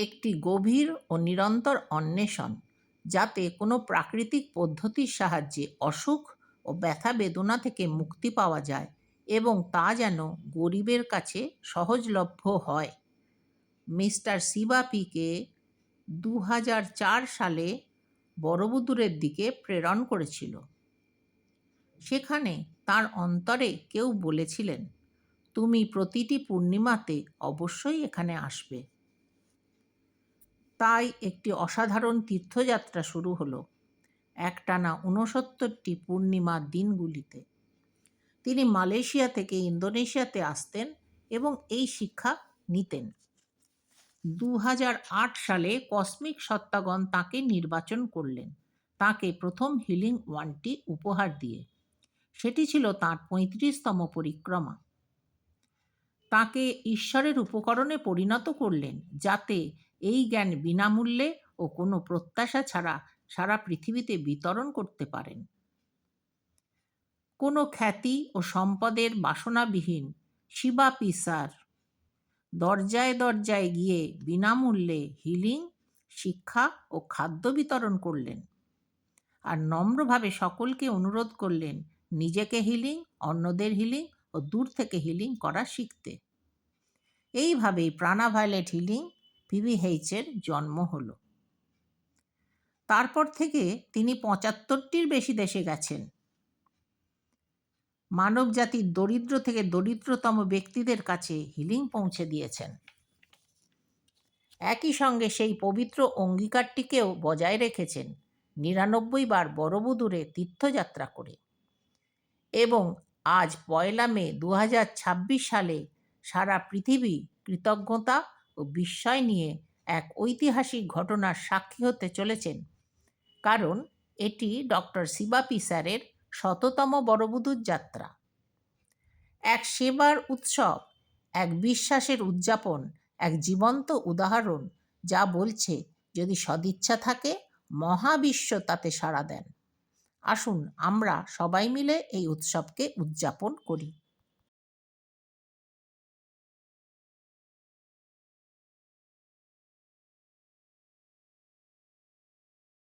একটি গভীর ও নিরন্তর অন্বেষণ, যাতে কোনো প্রাকৃতিক পদ্ধতির সাহায্যে অসুখ ও ব্যথা বেদনা থেকে মুক্তি পাওয়া যায় এবং তা যেন গরিবের কাছে সহজলভ্য হয়। মিস্টার সিবাপিকে দু হাজার চার সালে বড়বুদুরের দিকে প্রেরণ করেছিল। সেখানে তার অন্তরে কেউ বলেছিলেন, তুমি প্রতিটি পূর্ণিমাতে অবশ্যই এখানে আসবে। তাই একটি অসাধারণ তীর্থযাত্রা শুরু হলো একটানা ঊনসত্তরটি পূর্ণিমার দিনগুলিতে। তিনি মালয়েশিয়া থেকে ইন্দোনেশিয়াতে আসতেন এবং এই শিক্ষা নিতেন। দু সালে কসমিক সত্তাগণ তাকে নির্বাচন করলেন। তাকে প্রথম হিলিং ওয়ানটি উপহার দিয়ে। সেটি ছিল তাঁর পঁয়ত্রিশতম পরিক্রমা। তাকে ঈশ্বরের উপকরণে পরিণত করলেন যাতে এই জ্ঞান বিনামূল্যে ও কোনো প্রত্যাশা ছাড়া সারা পৃথিবীতে বিতরণ করতে পারেন। কোনো খ্যাতি ও সম্পদের বাসনাবিহীন শিবা পিসার দরজায় দরজায় গিয়ে বিনামূল্যে হিলিং, শিক্ষা ও খাদ্য বিতরণ করলেন আর নম্রভাবে সকলকে অনুরোধ করলেন নিজেকে হিলিং, অন্যদের হিলিং ও দূর থেকে হিলিং করা শিখতে। এইভাবেই প্রাণাভায়োলেট হিলিং ভিভিহেইচের জন্ম হলো। তারপর থেকে তিনি পঁচাত্তরটির বেশি দেশে গেছেন। মানব জাতির দরিদ্র থেকে দরিদ্রতম ব্যক্তিদের কাছে হিলিং পৌঁছে দিয়েছেন। একই সঙ্গে সেই পবিত্র অঙ্গীকারটিকেও বজায় রেখেছেন নিরানব্বই বার বড়বুদুরে তীর্থযাত্রা করে এবং আজ পয়লা মে দু হাজার ছাব্বিশ সালে সারা পৃথিবী কৃতজ্ঞতা ও বিস্ময় নিয়ে এক ঐতিহাসিক ঘটনার সাক্ষী হতে চলেছেন। কারণ এটি ডক্টর শিবাপি স্যারের শততম বড়বুদুর যাত্রা। এক সেবার উৎসব, এক বিশ্বাসের উদযাপন, এক জীবন্ত উদাহরণ যা বলছে যদি সদিচ্ছা থাকে, মহাবিশ্ব তাতে সাড়া দেন। আসুন আমরা সবাই মিলে এই উৎসবকে উদযাপন করি।